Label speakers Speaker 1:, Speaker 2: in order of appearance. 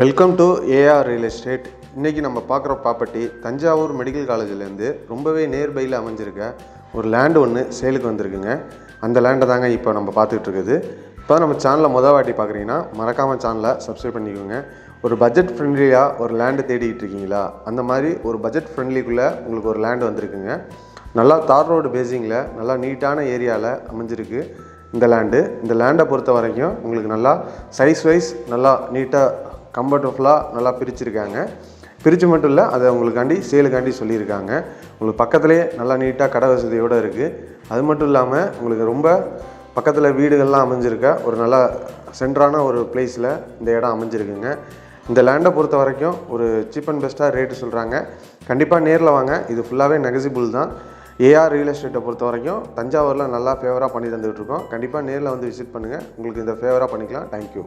Speaker 1: Welcome to A R real estate இன்றைக்கி நம்ம பார்க்குற ப்ராப்பர்ட்டி தஞ்சாவூர் மெடிக்கல் காலேஜ்லேருந்து ரொம்பவே நியர்பையில் அமைஞ்சிருக்க ஒரு லேண்டு ஒன்று சேலுக்கு வந்திருக்குங்க. அந்த லேண்டை தாங்க இப்போ நம்ம பார்த்துக்கிட்டு இருக்குது. இப்போ நம்ம சேனலை மொதல் வாட்டி பார்க்குறீங்கன்னா மறக்காமல் சேனலை சப்ஸ்கிரைப் பண்ணிக்கோங்க. ஒரு பட்ஜெட் ஃப்ரெண்ட்லியாக ஒரு லேண்டு தேடிக்கிட்டு இருக்கீங்களா? அந்த மாதிரி ஒரு பட்ஜெட் ஃப்ரெண்ட்லிக்குள்ளே உங்களுக்கு ஒரு லேண்டு வந்திருக்குங்க. நல்லா தார் ரோடு பேசிங்கில் நல்லா நீட்டான ஏரியாவில் அமைஞ்சிருக்கு இந்த லேண்டு இந்த லேண்டை பொறுத்த வரைக்கும் உங்களுக்கு நல்லா சைஸ் வைஸ் நல்லா நீட்டாக கம்ஃபர்டபுளாக நல்லா பிரிச்சுருக்காங்க. பிரித்து மட்டும் இல்லை அதை உங்களுக்காண்டி சேலுக்காண்டி சொல்லியிருக்காங்க. உங்களுக்கு பக்கத்துலேயே நல்லா நீட்டாக கடை வசதியோடு இருக்குது அது மட்டும் இல்லாமல் உங்களுக்கு ரொம்ப பக்கத்தில் வீடுகள்லாம் அமைஞ்சிருக்க ஒரு நல்ல சென்ட்ரான ஒரு பிளேஸில் இந்த இடம் அமைஞ்சிருக்குங்க. இந்த லேண்டை பொறுத்த வரைக்கும் ஒரு சீப் அண்ட் பெஸ்ட்டாக ரேட்டு சொல்கிறாங்க கண்டிப்பாக நேரில் வாங்க. இது ஃபுல்லாகவே நெகசிபிள் தான். ஏஆர் ரியல் எஸ்டேட்டை பொறுத்த வரைக்கும் தஞ்சாவூரில் நல்லா ஃபேவராக பண்ணி தந்துகிட்ருக்கோம் கண்டிப்பாக நேரில் வந்து விசிட் பண்ணுங்கள் உங்களுக்கு இந்த ஃபேவராக பண்ணிக்கலாம். தேங்க்யூ